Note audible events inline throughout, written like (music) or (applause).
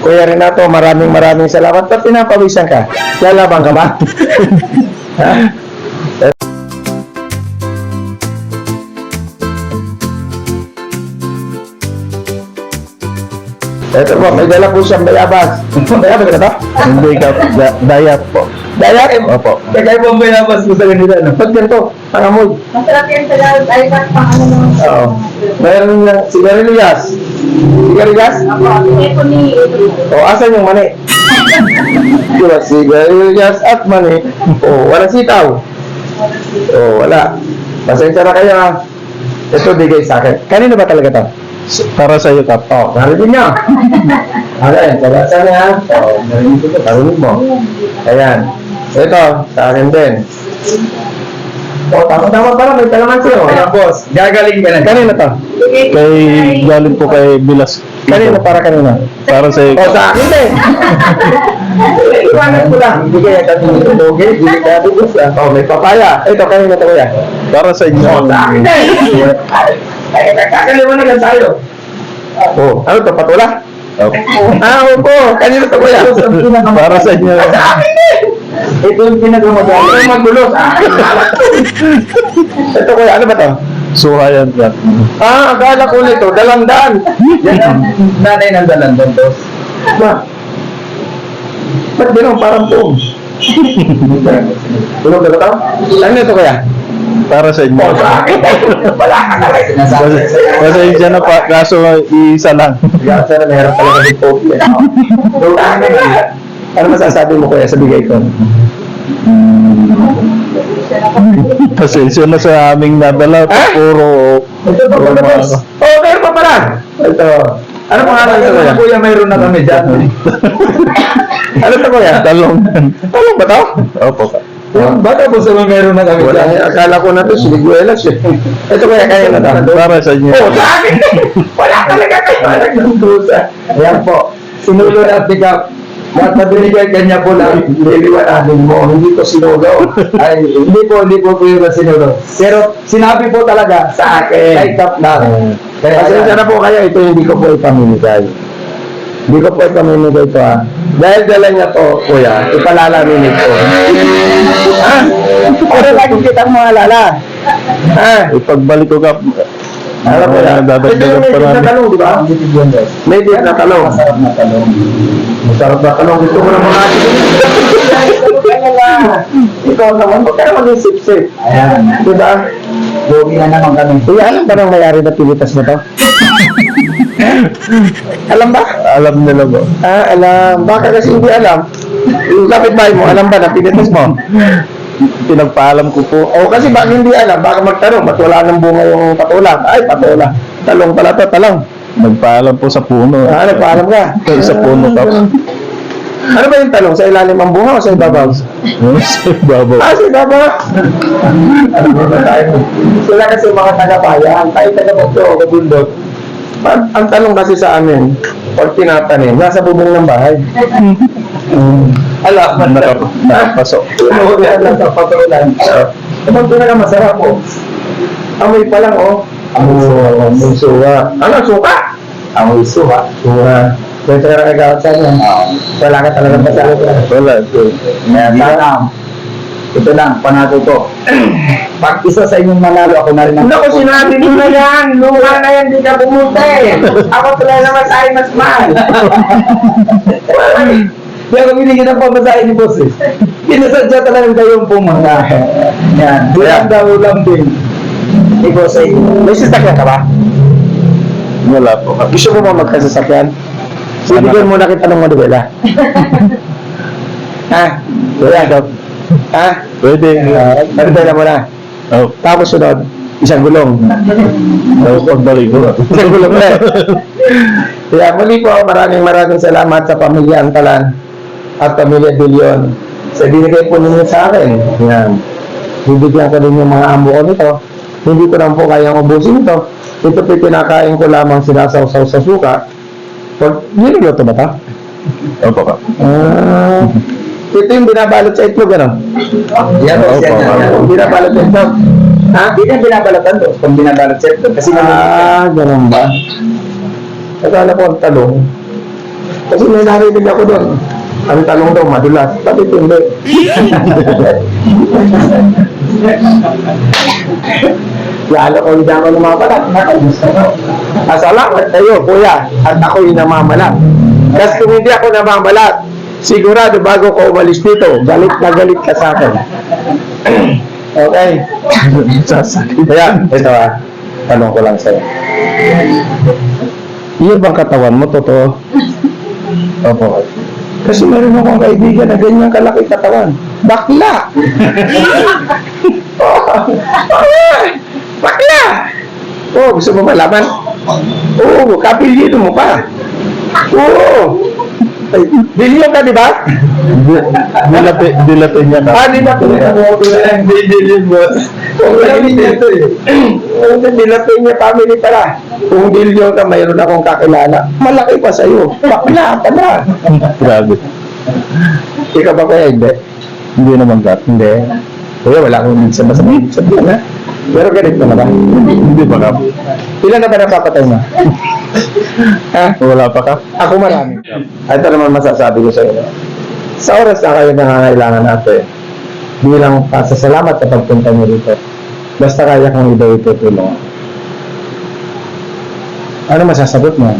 Kuya Renato, maraming maraming salamat. Ba't pinapawisan ka? Lalabang ka ba? (laughs) Ito po, may dala po siyang bayabas. bayabas ka na ba? Hindi ka, da- dayat po. Daya, eh. Opo. Kaya po ang bayabas mo sa ganito. Ano? Ba't ganito? Ang amoy. Masarap yan sa Tagalog. Ay, pang ano naman? Oo. Mayroon yung sigarilyas. Sigarilyas? Ako, ito ni... O, asan yung mani? Diba, sigarilyas at mani. O, wala sitaw. O, wala. Pasensya na kayo ha. Ito bigay sa akin. Kanino ba talaga to? Para sa iyo, Kap. O, narinig nyo. Ayan, kabasa na ha. O, narinig ko. Narinig mo. Ayan. Ito, sa akin din. O, tama-tama para may kalamansi o. Ayan, boss. Gagaling ka na. Kanino to? Kay, galing po kay Bilas. Kanino para kanino? Para sa O, sa akin din. Iwanan ko lang. Hindi kaya kami ng toge. Hindi kaya ko sa. O, may papaya. Ito, kanino to kuya? Para sa inyo. O, sa akin din. Ay, kakaliwanagan tayo. O, ano to, patula? Opo. Ah, opo. Kanino to kuya? Para sa inyo. Sa akin din. Ito yung pinagmamadali. Ito yung magulo akin. (laughs) Ito kuya, ano ba to? Suhayan, Kap. Ah, akala ko nito, dalandan. Yan ang nanay ng dalandan, boss. Ba? Ba't gano'n parang boom? Tulog na ba? Ano ito kuya? Para sa inyo. O, sa akin. Wala ka na rin. Sinasabi sa iyo. Pasensya na pa, kaso isa lang. Kaya sana meron talaga din po. Ano masasabi mo kuya sa bigay ko? Pasensya na sa aming nadala. Ha? Puro, Ito pa puro pala boss. Oh, meron pa pala. Ito. Ano pangalan ito kuya? Kuya, mayroon na kami dyan. (laughs) Ano ito kuya? Talong. Talong ba to? Opo, Kap. Baka po sa mayroon na kami Wala, dyan. akala ko na to, siliguelas (laughs) eh. Ito kuya, kaya na to. Para sa inyo. Oh, sa (laughs) akin Wala talaga kayo. Walang nagdusa. Ayan po. Sinulo na pick up. Lahat na binigay kanya po lang. Liliwanagin mo, hindi to sinugaw. Ay, hindi po, hindi po po yung sinulo. Pero sinabi po talaga Sa akin. kay Kap lang. Kaya Pasensya na po kayo, ito hindi ko po ipamimigay. Hindi ko po ipamimigay ito ha. Dahil dala niya to, kuya, ipalalamin ko. ha? Pero lagi kitang maalala. Ha? Ipagbalik ko, Kap. Alam mo na, dadagdagan pa namin. talong, di ba? May beef na talong. Masarap na talong. Masarap na talong. Gusto ko na mga (laughs) Ikaw naman, huwag ka naman yung sip-sip. Ayan. Di ba? Lugi na naman kami. Kuya, alam ba ng may-ari na pilitas na to? (laughs) alam ba? Alam nila ba? Ah, alam. Baka kasi hindi alam. Yung kapitbahay mo, alam ba na pinitas mo? (laughs) Pinagpaalam ko po. O kasi baka hindi alam, baka magtanong, ba't wala nang bunga yung patula? Ay, patula. Talong pala to, talong. Nagpaalam po sa puno. Ah, nagpaalam ka. Sa puno, Kap. Ano ba yung talong? Sa ilalim ang bunga o sa ibabaw? Sa babaw. Ah, sa ibabaw. ano ba tayo? Sila kasi mga taga-bayan, tayo taga-bagyo o kabundok. Pag ang talong kasi sa amin, pag tinatanim, nasa bubong ng bahay. Mm. Alam, Nakap nakapasok. Inuulihan lang sa patulan. Ito ang pinaka masarap po. Amoy pa lang, oh. Amoy, amoy suwa. Ano, suka? Amoy suwa. Suwa. Pwede ka na sa inyo. Wala ka talaga basa. Wala. sana. Ito lang, panalo ko. (clears throat) Pag isa sa inyong manalo, ako na rin ang Naku, sinabi mo na yan. Luha na yan, di ka pumunta (laughs) eh. Ako pala naman tayo mas mahal. (laughs) Hindi ako binigyan ng pamasahe ni boss eh. (laughs) Pinasadya talaga kayong pumunta. Yan. Ulam daw, ulam din. Ikaw sa inyo. May sasakyan ka ba? Wala po. Gusto mo ba magkasasakyan? Bibigyan mo na kita ng modela. (laughs) ha? Wala daw. Ha? Pwede. Uh, Modela mo na. Oh, Tapos sunod, isang gulong. oh, pagbalik ko. Isang gulong na. (laughs) Kaya muli po, maraming maraming salamat sa pamilya Antalan at pamilya Bilyon sa binigay po ninyo sa akin. Yan. Bibigyan ko din yung mga amo ko nito. Hindi ko lang po kayang ubusin ito. Ito po pinakain ko lamang sinasawsaw sa suka. Pag, niluluto ba ito? Opo, Kap. Ah, ito yung binabalot sa itlog, ano? Yan, boss. Yan, yan, binabalot sa itlog. Ha? Hindi na binabalatan boss. Kung binabalat siya ito. Kasi naman, Ah, ganun ba? Akala ko ang talong. Kasi may narinig ako doon. Ang talong daw, madulas. Sabi ko, hindi. (laughs) Lalo ko hindi ako namamalat. Ah, salamat kayo, kuya. At ako'y namamalat. Kasi kung hindi ako namamalat, sigurado bago ko umalis dito, galit na galit ka sa akin. (clears throat) okay. Kaya, ito ah. Tanong ko lang sa'yo. Iyo bang katawan mo, totoo? (laughs) Opo. Kasi meron akong kaibigan na ganyan kalaki katawan. Bakla! oh, (laughs) bakla! Oh, gusto mo malaman? Oo, oh, kapilyo mo pa. Oo. Ay, Bilyo ka, di ba? Dilati, dilati niya na. Ah, di ba? Hindi, bilyon mo. Kung bilyon niya eh. Kung dilapin niya family pala. Kung bilyon ka, mayroon akong kakilala. Malaki pa sa'yo. Bakla ka na. Grabe. Ikaw ba kaya hindi? Hindi naman gat. Hindi. Kuya, wala akong minsan masama ibig sabihin, ha? Pero ganito na ba? Hindi ba kap? Ilan na ba napapatay mo? ha? Wala pa ka? Ako marami. Ito naman masasabi ko sa inyo. Sa oras na kayo nangangailangan natin, bilang pasasalamat sa pagpunta niyo dito, basta kaya kong iba itutulong. Ano masasagot mo?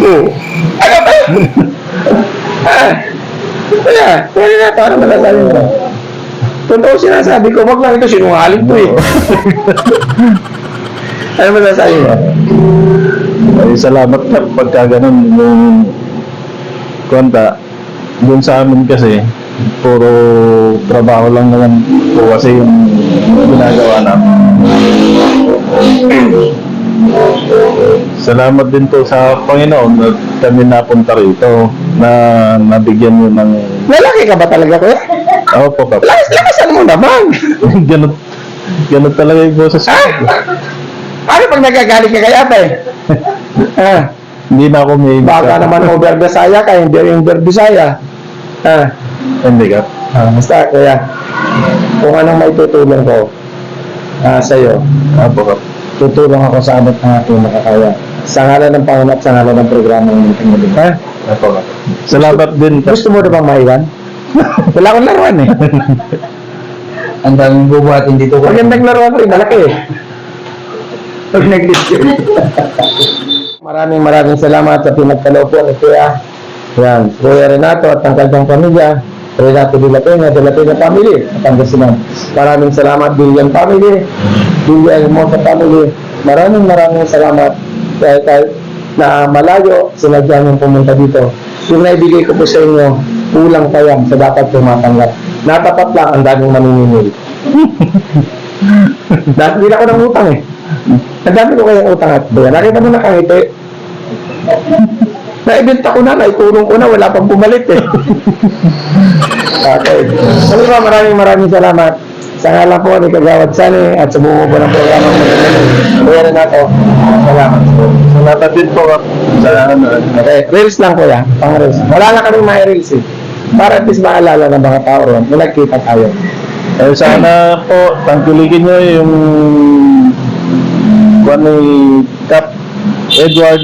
Oo. Ano ba? (laughs) ah, kaya, kaya na ito, ano masasabi mo? Totoo sinasabi ko, wag lang ito sinungaling ko eh. (laughs) ano masasabi mo? Ay, salamat ka pagka ganun yung kwenta. Doon sa amin kasi, puro trabaho lang naman po kasi yung ginagawa namin. Salamat din po sa Panginoon na kami napunta rito na nabigyan mo ng Lalaki ka ba talaga, kuya? ako po kap. Lakas, lakasan mo naman. (laughs) ganun, ganun talaga yung boses ko. Paano pag nagagalit ka kay ate? ha? (laughs) Hindi na ako may Baka naman over Bisaya ka, hindi over Bisaya. Ha? Hindi ka. Ah, basta, kuya. Kung anong may tutulong ko ah, sa'yo, Apo kap. tutulong ako sa abot ng aking makakaya. Sa ngalan ng Panginoon at sa ngalan ng programa ng Panginoon. Ha? Apo kap. Salamat din. Gusto mo na bang maiwan? (laughs) Wala akong laruan eh. (laughs) Ang daming bubuhatin dito. Magandang laruan ko eh, malaki eh. Pag nag-list (laughs) Maraming maraming salamat sa pinagkaloob po ni Kuya. Yan, Kuya Renato at ang kanyang pamilya. Renato de la Peña, de la Peña Family, at Pangasinan. Maraming salamat, Billion Family, Billion Hermosa Family. Maraming maraming salamat dahil kahit na malayo, sinadya niyong pumunta dito. Yung naibigay ko po sa inyo, kulang pa yan sa dapat tumatanggap. Natapat lang ang daming maniningil. (laughs) Dahil hindi ako ng utang eh. Ang dami ko kayang utang at buwan. Nakita mo nakangiti. Naibenta ko na, naikulong ko na, wala pang pumalit eh. (laughs) okay. Ano ba, maraming maraming salamat. Sa ngalan po ni Kagawad Sani at sa buo po ng programa mo. Kuya rin ako. Salamat po. Salamat din po kap. Sa ano. Okay, reels lang kuya. Pang reels. Wala na kaming mga reels eh. Para at least maalala ng mga tao ron na nagkita tayo. Eh, sana po, tangkilikin nyo yung kung ano yung Cap Edward.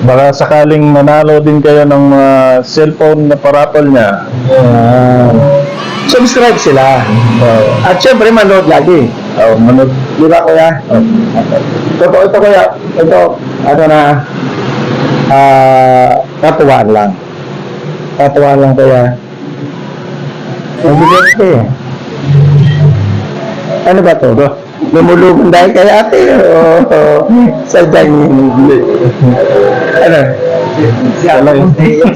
Baka sakaling manalo din kayo ng mga cellphone na parapol niya. Ah. subscribe sila. Uh, At syempre, manood lagi. oh, manood. Di ba kuya? Totoo ito kuya. Ito, ano na, ah, katuwaan lang. Katuwaan lang kuya. Mabigat ka eh. Ano ba to? Lumulubog dahil kay ate o sadyang hindi. Ano? Yun.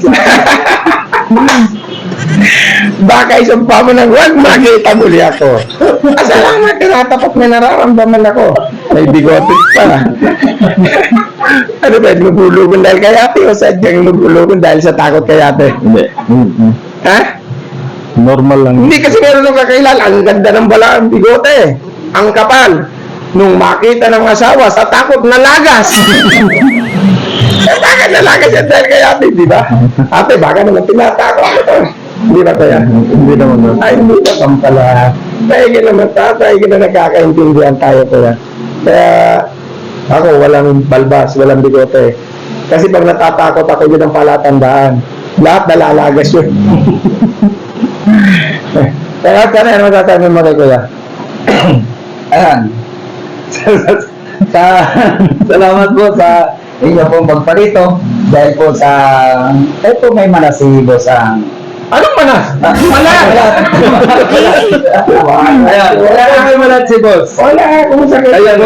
Baka isang pa mo ng wag makita muli ako. Ah, Salamat, tinatapat may nararamdaman ako. May bigote pa. ano ba, lumulugon dahil kay ate o sadyang lumulugon dahil sa takot kay ate? Hindi. Ha? Normal lang. Hindi kasi meron ng kakailan, ang ganda ng bala ang bigote. Ang kapal. Nung makita ng asawa, sa takot nalagas. (laughs) sa takot nalagas yan dahil kay ate, di ba? Ate, baka naman tinatako ako to. Hindi ba kaya? Hindi naman. no. Ay, hindi naman pala. Tayo naman tatay, na nagkakaintindihan tayo kaya. Kaya, Ako, walang balbas, walang bigote. Kasi pag natatakot ako yun ang palatandaan. Lahat nalalagas yun. (laughs) Kaya ka na, ano masasabi mo kay kuya? (clears throat) Ayan. (laughs) sa, salamat po sa inyo pong magparito. Dahil po sa po may manas si boss ang Anong manas? (laughs) wala. Ayan, wala na may manas si boss Wala, kumusta kayo? Kaya ko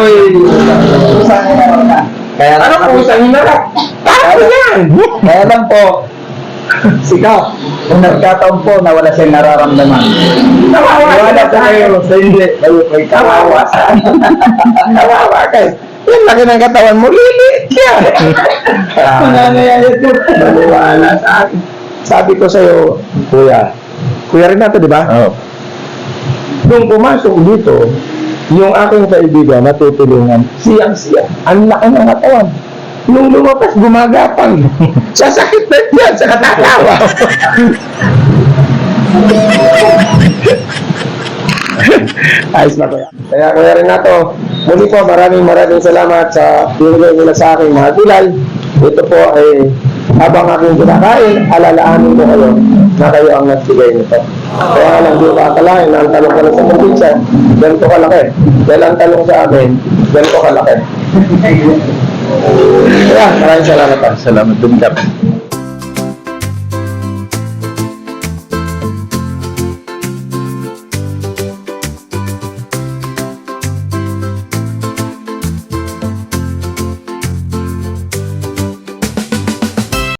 Kaya Ano kumusta? Hinarap? Ano yan? Kaya lang po, sikaw, kung nagkataon po na wala siyang nararamdaman. Nawawa Wala sa kayo, sa hindi, kayo kay kawawa sa (laughs) Nawawa ka. Yung laki ng katawan mo, lilit ka. (laughs) Nangyayari po. Naniwala sa akin. Sabi ko sa'yo, kuya, kuya rin nato, di ba? Oo. Nung pumasok dito, yung aking kaibigan na tutulungan, siyang siya, ang laki ng katawan. Nung lumabas, gumagapang. (laughs) Sasakit na yan sa katatawa. (laughs) Ayos na kuya. Kaya kuya rin nato, muli po maraming maraming salamat sa binigay nila sa aking mga gulay. Ito po ay habang aking kinakain, alalaanin ko kayo na kayo ang nagbigay nito. Kaya lang di ko akalain na ang talong ko lang sa probinsya, ganito kalaki. Dahil ang talong sa amin, ganito kalaki. (laughs) Kaya maraming salamat. Salamat din, Kap.